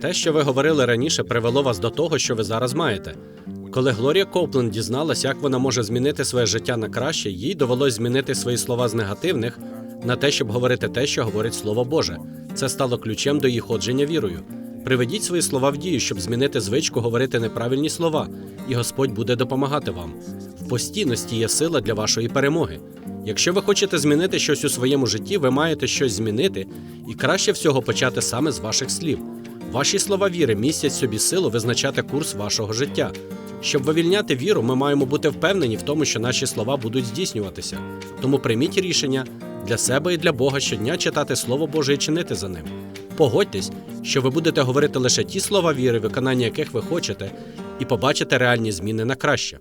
Те, що ви говорили раніше, привело вас до того, що ви зараз маєте. Коли Глорія Копленд дізналась, як вона може змінити своє життя на краще, їй довелось змінити свої слова з негативних на те, щоб говорити те, що говорить Слово Боже. Це стало ключем до її ходження вірою. Приведіть свої слова в дію, щоб змінити звичку говорити неправильні слова, і Господь буде допомагати вам. В постійності є сила для вашої перемоги. Якщо ви хочете змінити щось у своєму житті, ви маєте щось змінити, і краще всього почати саме з ваших слів. Ваші слова віри містять собі силу визначати курс вашого життя. Щоб вивільняти віру, ми маємо бути впевнені в тому, що наші слова будуть здійснюватися. Тому прийміть рішення для себе і для Бога щодня читати Слово Боже і чинити за ним. Погодьтесь, що ви будете говорити лише ті слова віри, виконання яких ви хочете, і побачите реальні зміни на краще.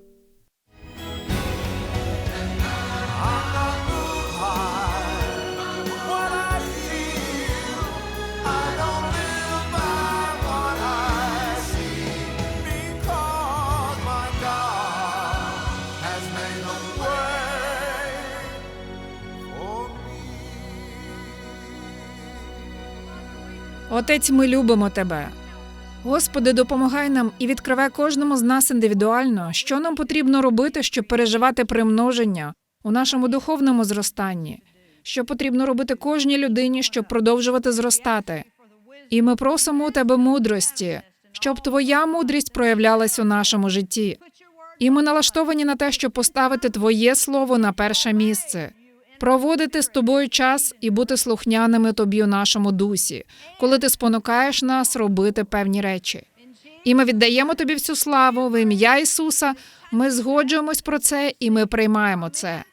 Отець, ми любимо тебе. Господи, допомагай нам і відкривай кожному з нас індивідуально, що нам потрібно робити, щоб переживати примноження у нашому духовному зростанні, що потрібно робити кожній людині, щоб продовжувати зростати. І ми просимо у тебе мудрості, щоб твоя мудрість проявлялась у нашому житті. І ми налаштовані на те, щоб поставити Твоє слово на перше місце, проводити з тобою час і бути слухняними тобі у нашому дусі, коли ти спонукаєш нас робити певні речі. І ми віддаємо тобі всю славу в ім'я Ісуса. Ми згоджуємось про це і ми приймаємо це.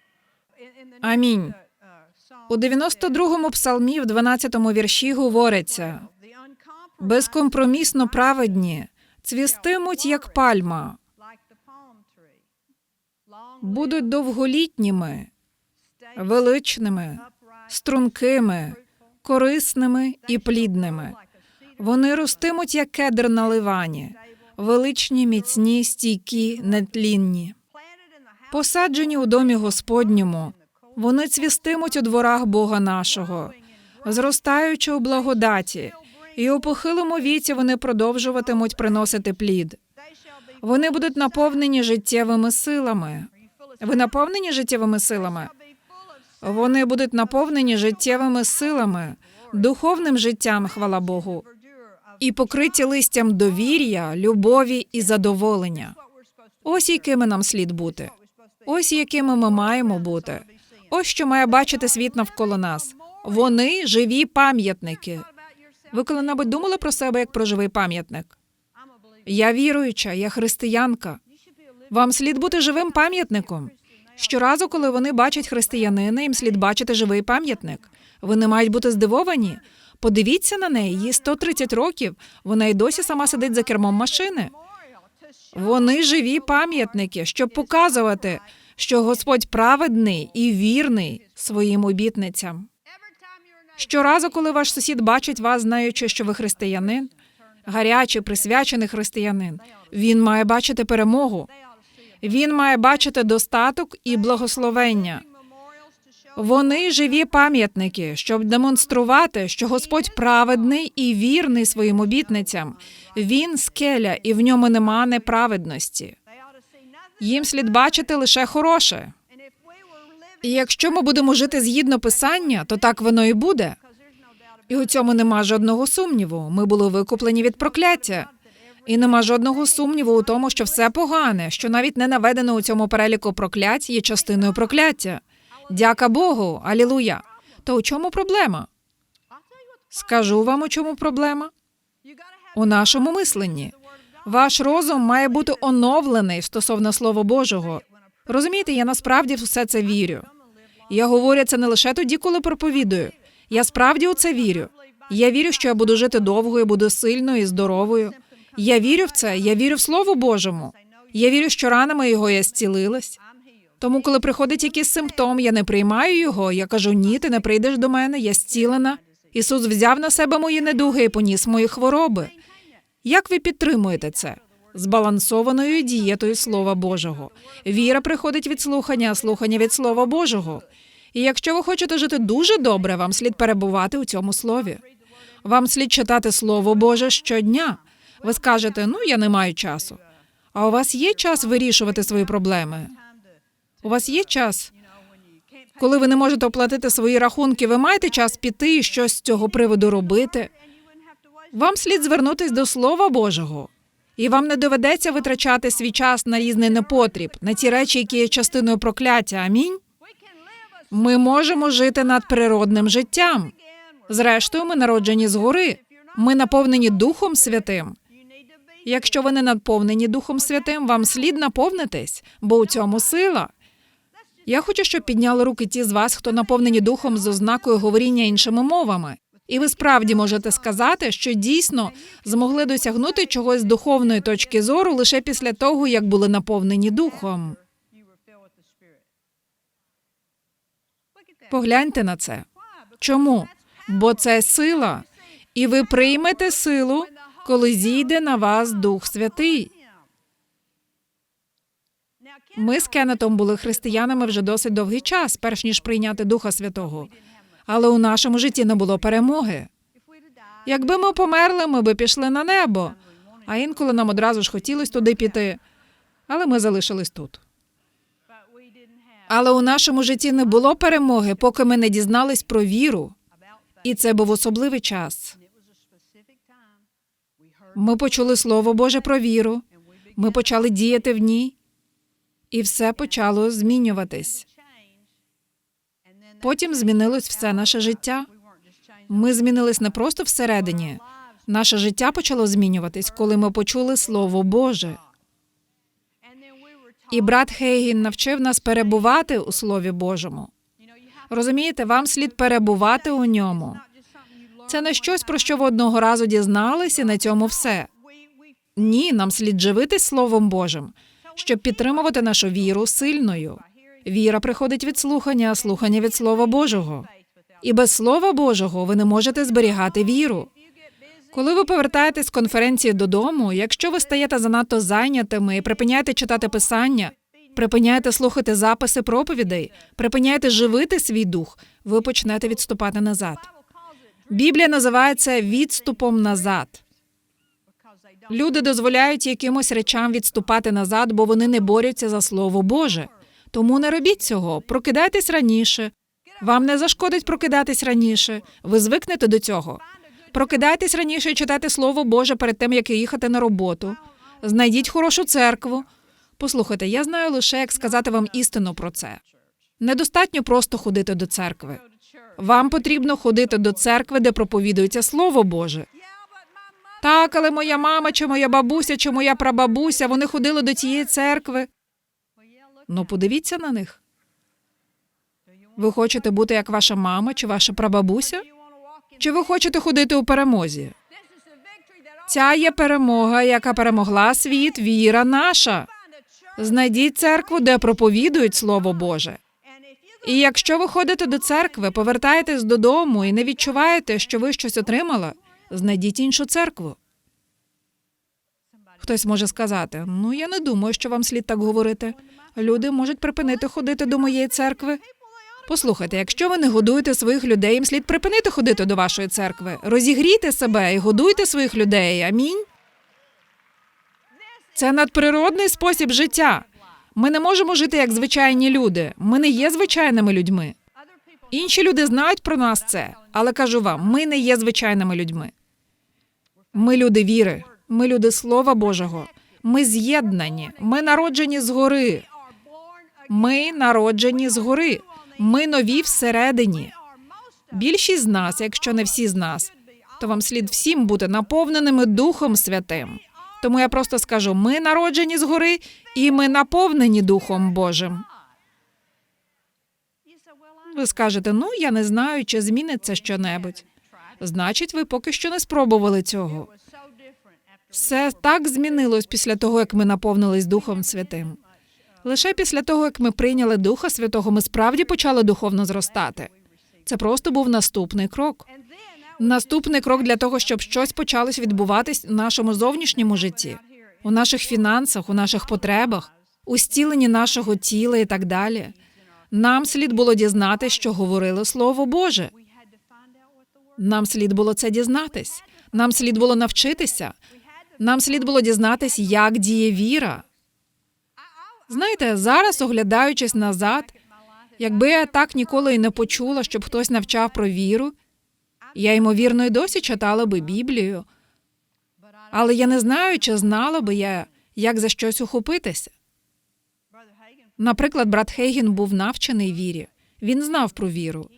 Амінь. У 92-му псалмі, в 12-му вірші говориться: безкомпромісно праведні цвістимуть, як пальма, будуть довголітніми, величними, стрункими, корисними і плідними. Вони ростимуть, як кедр на ливані, величні, міцні, стійкі, нетлінні. Посаджені у домі Господньому, вони цвістимуть у дворах Бога нашого, зростаючи у благодаті, і у похилому віці вони продовжуватимуть приносити плід. Вони будуть наповнені життєвими силами. Ви наповнені життєвими силами? Вони будуть наповнені життєвими силами, духовним життям, хвала Богу, і покриті листям довір'я, любові і задоволення. Ось якими нам слід бути. Ось якими ми маємо бути. Ось що має бачити світ навколо нас. Вони живі пам'ятники. Ви коли-небудь думали про себе як про живий пам'ятник? Я віруюча, я християнка. Вам слід бути живим пам'ятником. Щоразу, коли вони бачать християнина, їм слід бачити живий пам'ятник. Вони мають бути здивовані. Подивіться на неї, їй 130 років. Вона й досі сама сидить за кермом машини. Вони живі пам'ятники, щоб показувати, що Господь праведний і вірний своїм обітницям. Щоразу, коли ваш сусід бачить вас, знаючи, що ви християнин, гарячий, присвячений християнин, він має бачити перемогу. Він має бачити достаток і благословення. Вони живі пам'ятники, щоб демонструвати, що Господь праведний і вірний своїм обітницям. Він скеля, і в ньому нема неправедності. Їм слід бачити лише хороше. І якщо ми будемо жити згідно писання, то так воно і буде. І у цьому нема жодного сумніву. Ми були викуплені від прокляття. І нема жодного сумніву у тому, що все погане, що навіть не наведено у цьому переліку проклять, є частиною прокляття. Дяка Богу, алілуя. То у чому проблема? Скажу вам, у чому проблема? У нашому мисленні. Ваш розум має бути оновлений стосовно Слова Божого. Розумієте, я насправді в все це вірю. Я говорю це не лише тоді, коли проповідую. Я справді у це вірю. Я вірю, що я буду жити довго і буду сильною і здоровою. Я вірю в це, я вірю в Слово Божому. Я вірю, що ранами його я зцілилась. Тому, коли приходить якийсь симптом, я не приймаю його. Я кажу: ні, ти не прийдеш до мене, я зцілена. Ісус взяв на себе мої недуги і поніс мої хвороби. Як ви підтримуєте це? Збалансованою дієтою Слова Божого. Віра приходить від слухання, слухання від Слова Божого. І якщо ви хочете жити дуже добре, вам слід перебувати у цьому слові. Вам слід читати Слово Боже щодня. Ви скажете, ну я не маю часу. А у вас є час вирішувати свої проблеми? У вас є час? Коли ви не можете оплатити свої рахунки, ви маєте час піти і щось з цього приводу робити. Вам слід звернутись до Слова Божого, і вам не доведеться витрачати свій час на різний непотріб, на ті речі, які є частиною прокляття. Амінь. Ми можемо жити над природним життям. Зрештою, ми народжені згори. Ми наповнені Духом Святим. Якщо ви не наповнені Духом Святим, вам слід наповнитись, бо у цьому сила. Я хочу, щоб підняли руки ті з вас, хто наповнені духом з ознакою говоріння іншими мовами. І ви справді можете сказати, що дійсно змогли досягнути чогось з духовної точки зору лише після того, як були наповнені духом. Погляньте на це. Чому? Бо це сила, і ви приймете силу, коли зійде на вас Дух Святий. Ми з Кеннетом були християнами вже досить довгий час, перш ніж прийняти Духа Святого. Але у нашому житті не було перемоги. Якби ми померли, ми би пішли на небо. А інколи нам одразу ж хотілося туди піти. Але ми залишились тут. Але у нашому житті не було перемоги, поки ми не дізнались про віру. І це був особливий час. Ми почули Слово Боже про віру. Ми почали діяти в ній, і все почало змінюватись. Потім змінилось все наше життя. Ми змінились не просто всередині. Наше життя почало змінюватись, коли ми почули Слово Боже. І брат Хейгін навчив нас перебувати у Слові Божому. Розумієте, вам слід перебувати у ньому. Це не щось, про що ви одного разу дізналися, на цьому все. Ні, нам слід живитись Словом Божим, щоб підтримувати нашу віру сильною. Віра приходить від слухання, а слухання від Слова Божого. І без Слова Божого ви не можете зберігати віру. Коли ви повертаєтесь з конференції додому, якщо ви стаєте занадто зайнятими і припиняєте читати писання, припиняєте слухати записи проповідей, припиняєте живити свій дух, ви почнете відступати назад. Біблія називає це відступом назад. Люди дозволяють якимось речам відступати назад, бо вони не борються за слово Боже. Тому не робіть цього. Прокидайтесь раніше. Вам не зашкодить прокидатись раніше. Ви звикнете до цього. Прокидайтесь раніше і читайте Слово Боже перед тим, як їхати на роботу. Знайдіть хорошу церкву. Послухайте, я знаю лише, як сказати вам істину про це. Недостатньо просто ходити до церкви. Вам потрібно ходити до церкви, де проповідується Слово Боже. Так, але моя мама, чи моя бабуся, чи моя прабабуся, вони ходили до тієї церкви. Ну, подивіться на них. Ви хочете бути як ваша мама чи ваша прабабуся? Чи ви хочете ходити у перемозі? Ця є перемога, яка перемогла світ, віра наша. Знайдіть церкву, де проповідують Слово Боже. І якщо ви ходите до церкви, повертаєтесь додому і не відчуваєте, що ви щось отримали, знайдіть іншу церкву. Хтось може сказати: ну я не думаю, що вам слід так говорити. Люди можуть припинити ходити до моєї церкви. Послухайте, якщо ви не годуєте своїх людей, їм слід припинити ходити до вашої церкви. Розігрійте себе і годуйте своїх людей. Амінь. Це надприродний спосіб життя. Ми не можемо жити як звичайні люди. Ми не є звичайними людьми. Інші люди знають про нас це, але кажу вам, ми не є звичайними людьми. Ми люди віри, ми люди Слова Божого. Ми з'єднані, ми народжені згори. Ми народжені згори. Ми нові всередині. Більшість з нас, якщо не всі з нас, то вам слід всім бути наповненими Духом Святим. Тому я просто скажу: ми народжені згори, і ми наповнені Духом Божим. Ви скажете, ну я не знаю, чи зміниться щонебудь. Значить, ви поки що не спробували цього. Все так змінилось після того, як ми наповнились Духом Святим. Лише після того, як ми прийняли Духа Святого, ми справді почали духовно зростати. Це просто був наступний крок. Наступний крок для того, щоб щось почалось відбуватись в нашому зовнішньому житті, у наших фінансах, у наших потребах, у зціленні нашого тіла і так далі. Нам слід було дізнати, що говорило Слово Боже. Нам слід було це дізнатись. Нам слід було навчитися. Нам слід було дізнатись, як діє віра. Знаєте, зараз, оглядаючись назад, якби я так ніколи і не почула, щоб хтось навчав про віру, я ймовірно й досі читала би Біблію, але я не знаю, чи знала би я, як за щось ухопитися. Наприклад, брат Хейгін був навчений вірі. Він знав про віру.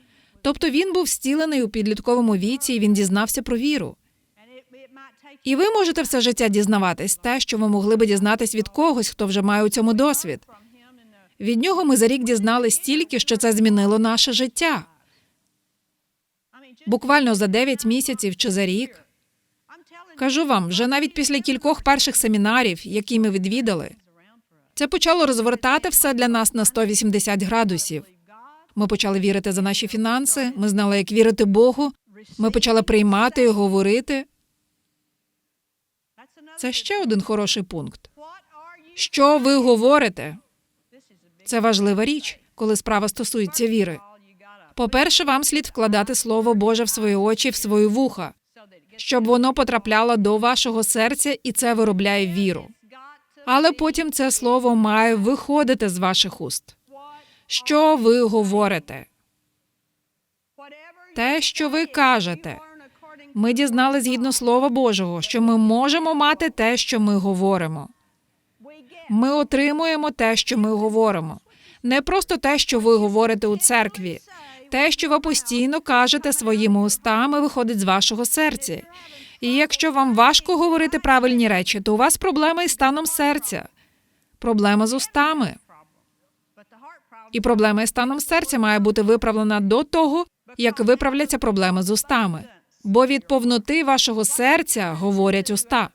Тобто він був стілений у підлітковому віці, і він дізнався про віру. І ви можете все життя дізнаватись те, що ви могли би дізнатись від когось, хто вже має у цьому досвід. Від нього ми за рік дізнались стільки, що це змінило наше життя. Буквально за 9 місяців чи за рік. Кажу вам, вже навіть після кількох перших семінарів, які ми відвідали, це почало розвертати все для нас на 180 градусів. Ми почали вірити за наші фінанси, ми знали, як вірити Богу. Ми почали приймати і говорити. Це ще один хороший пункт. Що ви говорите? Це важлива річ, коли справа стосується віри. По-перше, вам слід вкладати Слово Боже в свої очі, в свої вуха, щоб воно потрапляло до вашого серця, і це виробляє віру. Але потім це слово має виходити з ваших уст. Що ви говорите? Те, що ви кажете. Ми дізнали згідно Слова Божого, що ми можемо мати те, що ми говоримо. Ми отримуємо те, що ми говоримо. Не просто те, що ви говорите у церкві. Те, що ви постійно кажете своїми устами, виходить з вашого серця. І якщо вам важко говорити правильні речі, то у вас проблема із станом серця, проблема з устами. І проблема із станом серця має бути виправлена до того, як виправляться проблеми з устами. Бо від повноти вашого серця говорять уста.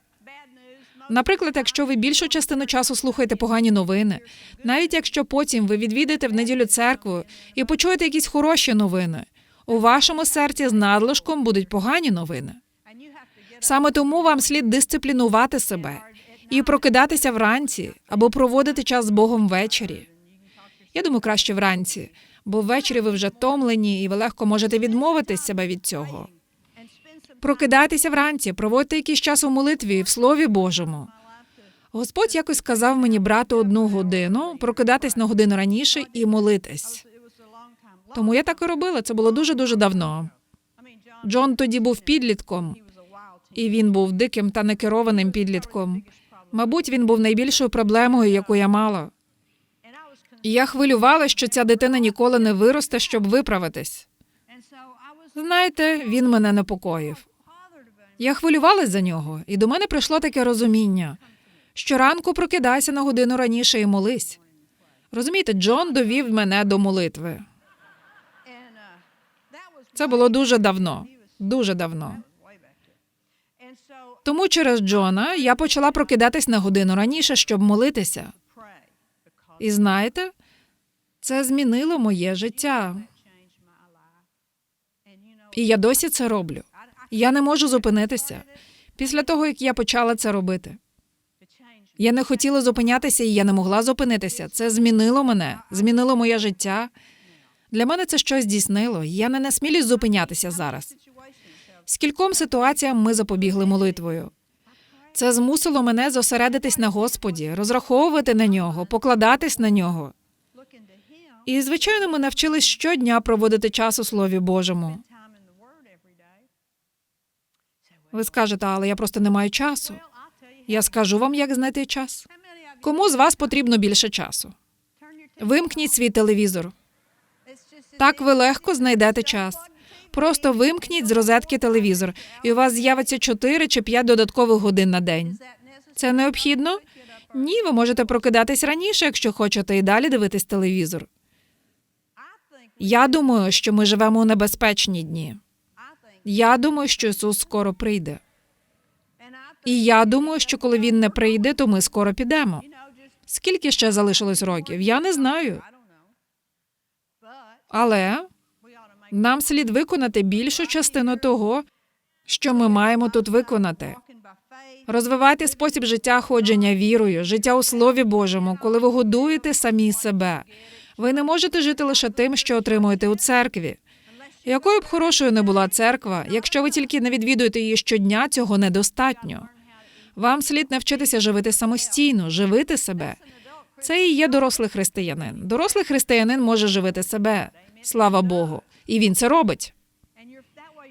Наприклад, якщо ви більшу частину часу слухаєте погані новини, навіть якщо потім ви відвідаєте в неділю церкву і почуєте якісь хороші новини, у вашому серці з надлишком будуть погані новини. Саме тому вам слід дисциплінувати себе і прокидатися вранці або проводити час з Богом ввечері. Я думаю, краще вранці, бо ввечері ви вже томлені і ви легко можете відмовитись себе від цього. Прокидайтеся вранці, проводьте якийсь час у молитві в Слові Божому. Господь якось сказав мені брати одну годину, прокидатись на годину раніше і молитись. Тому я так і робила. Це було дуже дуже давно. Джон тоді був підлітком, і він був диким та некерованим підлітком. Мабуть, він був найбільшою проблемою, яку я мала. І я хвилювала, що ця дитина ніколи не виросте, щоб виправитись. Знаєте, він мене непокоїв. Я хвилювалась за нього, і до мене прийшло таке розуміння. Щоранку прокидайся на годину раніше і молись. Розумієте, Джон довів мене до молитви. Це було дуже давно, дуже давно. Тому через Джона я почала прокидатись на годину раніше, щоб молитися. І знаєте, це змінило моє життя. І я досі це роблю. Я не можу зупинитися після того, як я почала це робити. Я не хотіла зупинятися, і я не могла зупинитися. Це змінило мене, змінило моє життя. Для мене це щось здійснило. Я не насмілюсь зупинятися зараз. Скільком ситуаціям ми запобігли молитвою. Це змусило мене зосередитись на Господі, розраховувати на нього, покладатись на нього. І, звичайно, ми навчились щодня проводити час у Слові Божому. Ви скажете, але я просто не маю часу. Я скажу вам, як знайти час. Кому з вас потрібно більше часу? Вимкніть свій телевізор. Так ви легко знайдете час. Просто вимкніть з розетки телевізор, і у вас з'явиться 4 чи 5 додаткових годин на день. Це необхідно? Ні, ви можете прокидатись раніше, якщо хочете, і далі дивитись телевізор. Я думаю, що ми живемо у небезпечні дні. Я думаю, що Ісус скоро прийде. І я думаю, що коли він не прийде, то ми скоро підемо. Скільки ще залишилось років? Я не знаю. Але нам слід виконати більшу частину того, що ми маємо тут виконати. Розвивайте спосіб життя ходження вірою, життя у Слові Божому, коли ви годуєте самі себе. Ви не можете жити лише тим, що отримуєте у церкві. Якою б хорошою не була церква, якщо ви тільки не відвідуєте її щодня, цього недостатньо. Вам слід навчитися живити самостійно, живити себе. Це і є дорослий християнин. Дорослий християнин може живити себе. Слава Богу. І він це робить.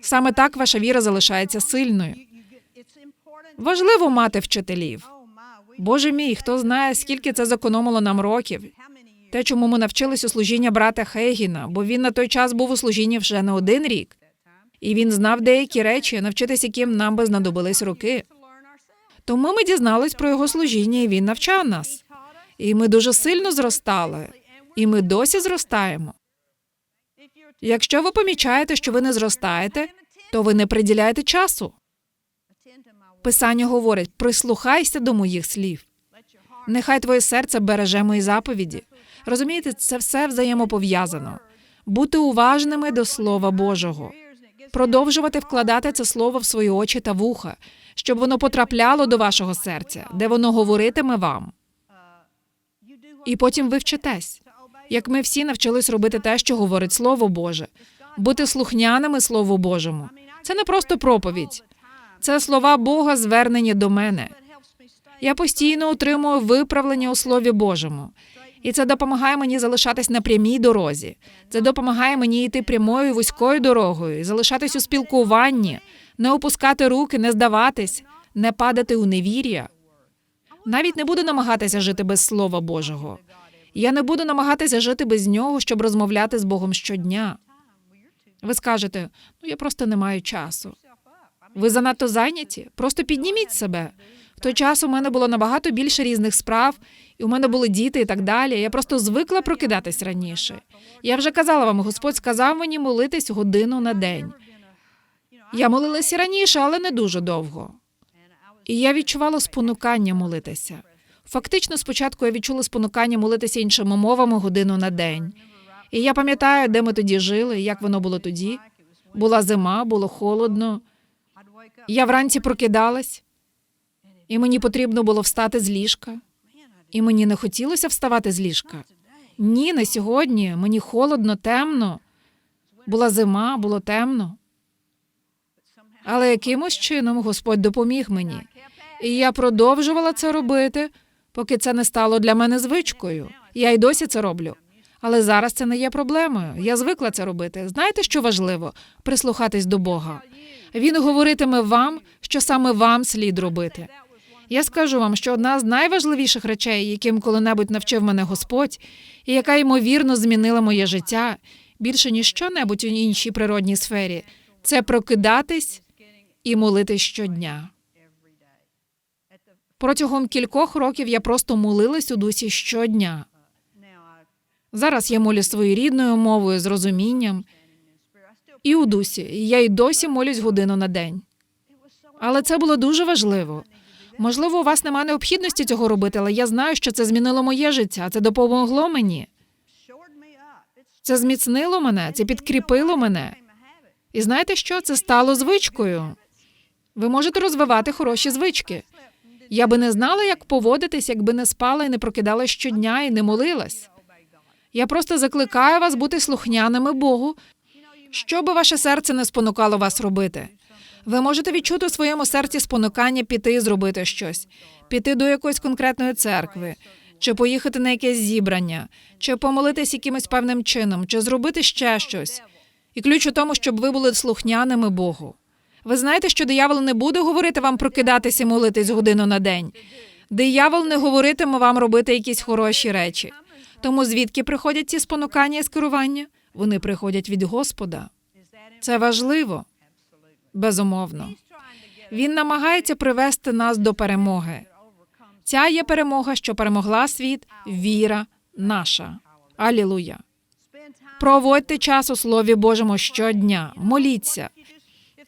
Саме так ваша віра залишається сильною. Важливо мати вчителів. Боже мій, хто знає, скільки це зекономило нам років. Те, чому ми навчились у служіння брата Хейгіна, бо він на той час був у служінні вже не один рік. І він знав деякі речі, навчитись яким нам би знадобились роки. Тому ми дізнались про його служіння, і він навчав нас. І ми дуже сильно зростали, і ми досі зростаємо. Якщо ви помічаєте, що ви не зростаєте, то ви не приділяєте часу. Писання говорить: прислухайся до моїх слів. Нехай твоє серце береже мої заповіді. Розумієте, це все взаємопов'язано. Бути уважними до Слова Божого, продовжувати вкладати це слово в свої очі та вуха, щоб воно потрапляло до вашого серця, де воно говоритиме вам. І потім ви вчитесь. Як ми всі навчились робити те, що говорить Слово Боже, бути слухняними Слову Божому. Це не просто проповідь, це слова Бога, звернені до мене. Я постійно отримую виправлення у Слові Божому. І це допомагає мені залишатись на прямій дорозі. Це допомагає мені йти прямою вузькою дорогою, залишатись у спілкуванні, не опускати руки, не здаватись, не падати у невір'я. Навіть не буду намагатися жити без Слова Божого. Я не буду намагатися жити без нього, щоб розмовляти з Богом щодня. Ви скажете, ну я просто не маю часу. Ви занадто зайняті? Просто підніміть себе. Той час у мене було набагато більше різних справ, і у мене були діти і так далі. Я просто звикла прокидатись раніше. Я вже казала вам, Господь сказав мені молитись годину на день. Я молилася раніше, але не дуже довго. І я відчувала спонукання молитися. Фактично, спочатку я відчула спонукання молитися іншими мовами годину на день. І я пам'ятаю, де ми тоді жили, як воно було тоді. Була зима, було холодно. Я вранці прокидалась, і мені потрібно було встати з ліжка. І мені не хотілося вставати з ліжка. Ні, не сьогодні. Мені холодно, темно. Була зима, було темно. Але якимось чином Господь допоміг мені. І я продовжувала це робити, поки це не стало для мене звичкою. Я й досі це роблю. Але зараз це не є проблемою. Я звикла це робити. Знаєте, що важливо? Прислухатись до Бога. Він говоритиме вам, що саме вам слід робити. Я скажу вам, що одна з найважливіших речей, яким коли-небудь навчив мене Господь, і яка ймовірно змінила моє життя більше ніж що-небудь у іншій природній сфері, це прокидатись і молитись щодня. Протягом кількох років я просто молилась у дусі щодня. Зараз я молю своєю рідною мовою з розумінням і у дусі. Я й досі молюсь годину на день. Але це було дуже важливо. Можливо, у вас немає необхідності цього робити, але я знаю, що це змінило моє життя. Це допомогло мені. Це зміцнило мене, це підкріпило мене. І знаєте що? Це стало звичкою. Ви можете розвивати хороші звички. Я би не знала, як поводитись, якби не спала і не прокидалась щодня і не молилась. Я просто закликаю вас бути слухняними Богу, що би ваше серце не спонукало вас робити. Ви можете відчути у своєму серці спонукання піти і зробити щось, піти до якоїсь конкретної церкви, чи поїхати на якесь зібрання, чи помолитись якимось певним чином, чи зробити ще щось. І ключ у тому, щоб ви були слухняними Богу. Ви знаєте, що диявол не буде говорити вам прокидатись і молитись годину на день. Диявол не говоритиме вам робити якісь хороші речі. Тому звідки приходять ці спонукання і скерування? Вони приходять від Господа. Це важливо. Безумовно. Він намагається привести нас до перемоги. Ця є перемога, що перемогла світ, віра наша. Алілуя. Проводьте час у Слові Божому щодня, моліться.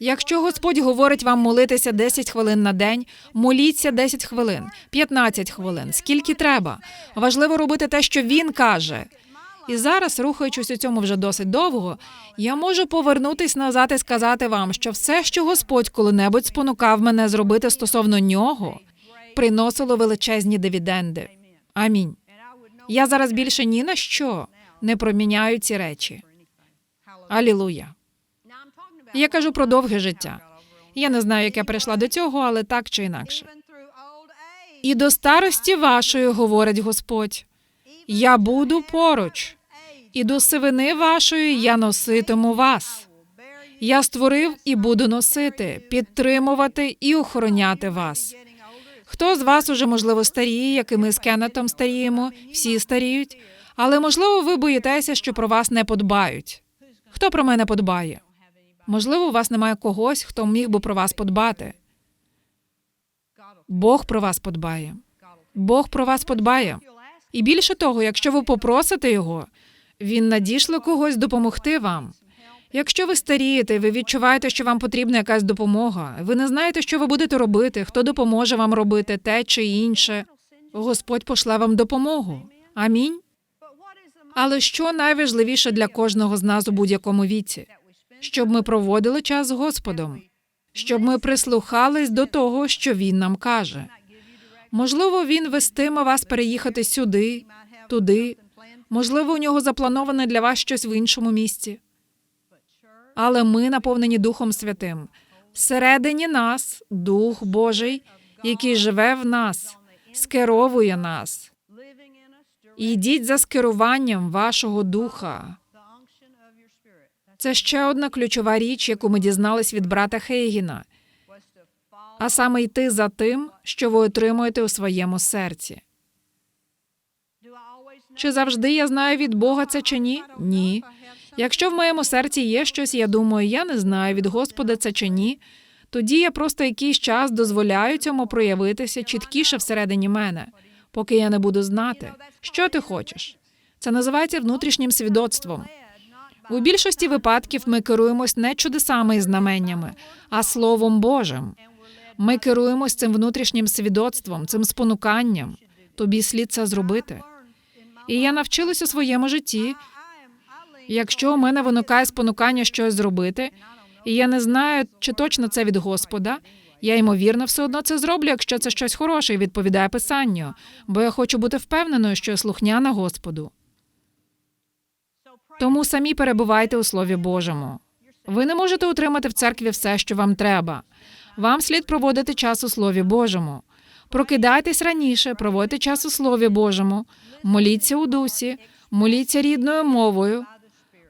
Якщо Господь говорить вам молитися 10 хвилин на день, моліться 10 хвилин, 15 хвилин, скільки треба. Важливо робити те, що він каже. І зараз, рухаючись у цьому вже досить довго, я можу повернутись назад і сказати вам, що все, що Господь коли-небудь спонукав мене зробити стосовно нього, приносило величезні дивіденди. Амінь. Я зараз більше ні на що не проміняю ці речі. Алілуя. Я кажу про довге життя. Я не знаю, як я прийшла до цього, але так чи інакше. І до старості вашої говорить Господь: я буду поруч, і до сивини вашої я носитиму вас. Я створив і буду носити, підтримувати і охороняти вас. Хто з вас уже можливо старіє, як і ми з Кеннетом старіємо, всі старіють, але можливо, ви боїтеся, що про вас не подбають. Хто про мене подбає? Можливо, у вас немає когось, хто міг би про вас подбати. Бог про вас подбає. Бог про вас подбає. І більше того, якщо ви попросите його, він надішле когось допомогти вам. Якщо ви старієте, ви відчуваєте, що вам потрібна якась допомога, ви не знаєте, що ви будете робити, хто допоможе вам робити те чи інше. Господь пошле вам допомогу. Амінь. Але що найважливіше для кожного з нас у будь-якому віці? Щоб ми проводили час з Господом, щоб ми прислухались до того, що Він нам каже. Можливо, він вестиме вас переїхати сюди, туди. Можливо, у нього заплановане для вас щось в іншому місці. Але ми наповнені Духом Святим. Всередині нас Дух Божий, який живе в нас, скеровує нас. Ідіть за скеруванням вашого духа. Це ще одна ключова річ, яку ми дізнались від брата Хейгіна, а саме йти за тим, що ви отримуєте у своєму серці. Чи завжди я знаю від Бога це чи ні? Ні. Якщо в моєму серці є щось, я думаю, я не знаю від Господа це чи ні. Тоді я просто якийсь час дозволяю цьому проявитися чіткіше всередині мене, поки я не буду знати, що ти хочеш. Це називається внутрішнім свідоцтвом. У більшості випадків ми керуємось не чудесами і знаменнями, а Словом Божим. Ми керуємось цим внутрішнім свідоцтвом, цим спонуканням. Тобі слід це зробити. І я навчилась у своєму житті. Якщо у мене виникає спонукання щось зробити, і я не знаю, чи точно це від Господа, я ймовірно все одно це зроблю, якщо це щось хороше і відповідає писанню, бо я хочу бути впевненою, що я слухняна Господу. Тому самі перебувайте у Слові Божому. Ви не можете отримати в церкві все, що вам треба. Вам слід проводити час у Слові Божому. Прокидайтесь раніше, проводьте час у Слові Божому, моліться у дусі, моліться рідною мовою,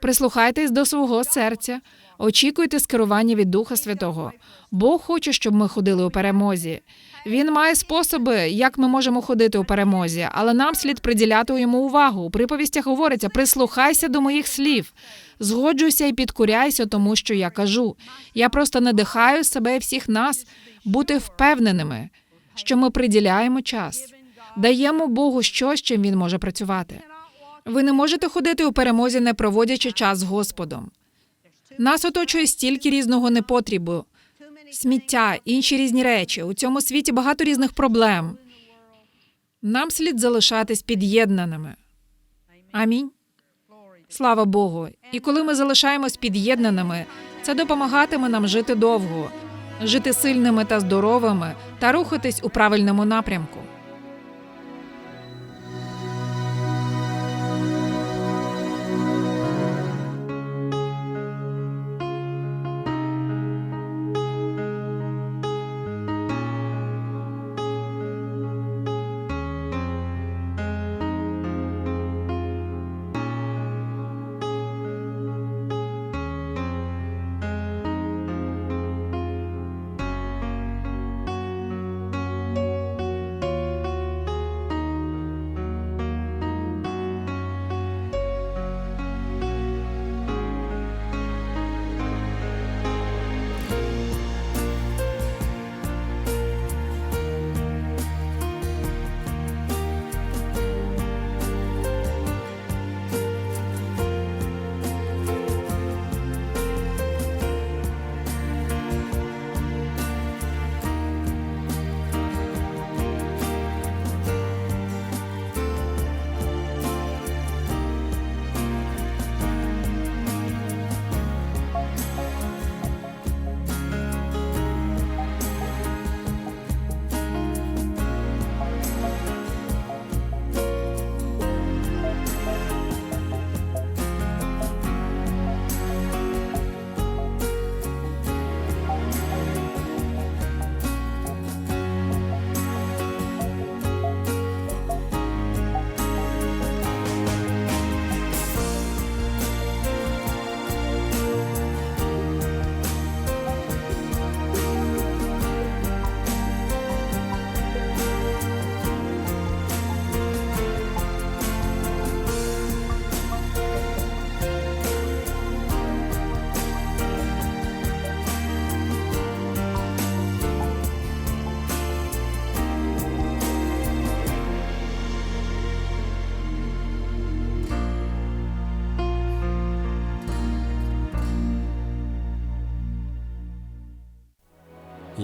прислухайтесь до свого серця, очікуйте скерування від Духа Святого. Бог хоче, щоб ми ходили у перемозі. Він має способи, як ми можемо ходити у перемозі, але нам слід приділяти йому увагу. У приповістях говориться: прислухайся до моїх слів, згоджуйся і підкоряйся тому, що я кажу. Я просто надихаю себе і всіх нас бути впевненими, що ми приділяємо час, даємо Богу щось, чим він може працювати. Ви не можете ходити у перемозі, не проводячи час з Господом. Нас оточує стільки різного непотрібу, сміття, інші різні речі. У цьому світі багато різних проблем. Нам слід залишатись під'єднаними. Амінь. Слава Богу. І коли ми залишаємось під'єднаними, це допомагатиме нам жити довго, жити сильними та здоровими та рухатись у правильному напрямку.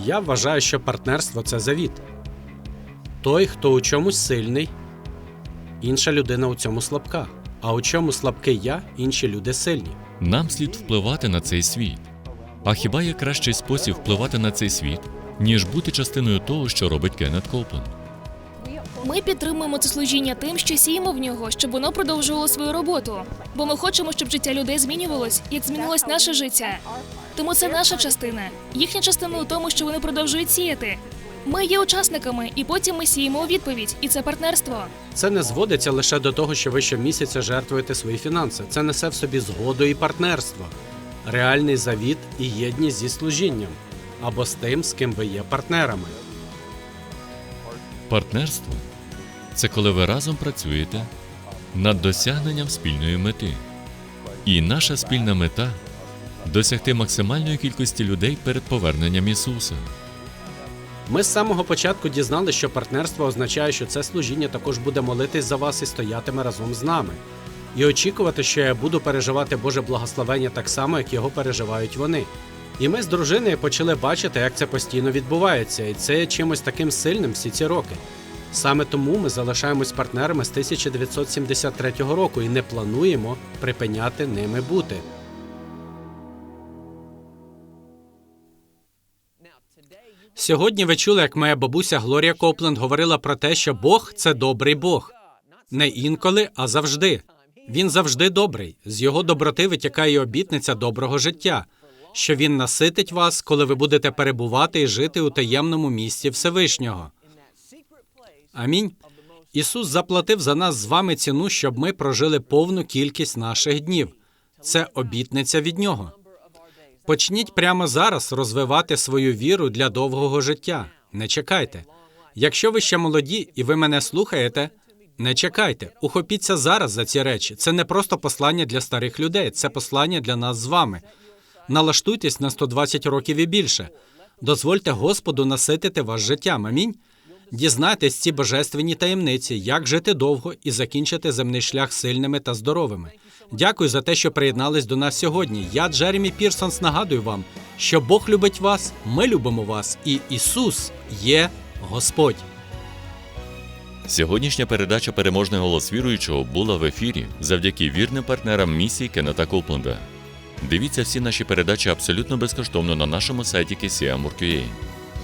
Я вважаю, що партнерство це завіт. Той, хто у чомусь сильний, інша людина у цьому слабка. А у чому слабкий я, інші люди сильні. Нам слід впливати на цей світ. А хіба є кращий спосіб впливати на цей світ, ніж бути частиною того, що робить Кеннет Коупленд? Ми підтримуємо це служіння тим, що сіємо в нього, щоб воно продовжувало свою роботу. Бо ми хочемо, щоб життя людей змінювалось, як змінилось наше життя. Тому це наша частина. Їхня частина у тому, що вони продовжують сіяти. Ми є учасниками, і потім ми сіємо у відповідь, і це партнерство. Це не зводиться лише до того, що ви щомісяця жертвуєте свої фінанси. Це несе в собі згоду і партнерство, реальний завіт і єдність зі служінням або з тим, з ким ви є партнерами. Партнерство це коли ви разом працюєте над досягненням спільної мети. І наша спільна мета досягти максимальної кількості людей перед поверненням Ісуса. Ми з самого початку дізнали, що партнерство означає, що це служіння також буде молитись за вас і стоятиме разом з нами, і очікувати, що я буду переживати Боже благословення так само, як його переживають вони. І ми з дружиною почали бачити, як це постійно відбувається, і це є чимось таким сильним всі ці роки. Саме тому ми залишаємось партнерами з 1973 року і не плануємо припиняти ними бути. Сьогодні ви чули, як моя бабуся Глорія Копленд говорила про те, що Бог це добрий Бог. Не інколи, а завжди. Він завжди добрий. З його доброти витікає обітниця доброго життя, що він наситить вас, коли ви будете перебувати і жити у таємному місці Всевишнього. Амінь. Ісус заплатив за нас з вами ціну, щоб ми прожили повну кількість наших днів. Це обітниця від нього. Почніть прямо зараз розвивати свою віру для довгого життя. Не чекайте. Якщо ви ще молоді і ви мене слухаєте, не чекайте. Ухопіться зараз за ці речі. Це не просто послання для старих людей, це послання для нас з вами. Налаштуйтесь на 120 років і більше. Дозвольте Господу наситити вас життям. Амінь. Дізнайтесь ці божественні таємниці, як жити довго і закінчити земний шлях сильними та здоровими. Дякую за те, що приєднались до нас сьогодні. Я Джеремі Пірсонс нагадую вам, що Бог любить вас, ми любимо вас, і Ісус є Господь. Сьогоднішня передача Переможний голос віруючого була в ефірі завдяки вірним партнерам місії Кеннета Копленда. Дивіться всі наші передачі абсолютно безкоштовно на нашому сайті KCM.org.ua.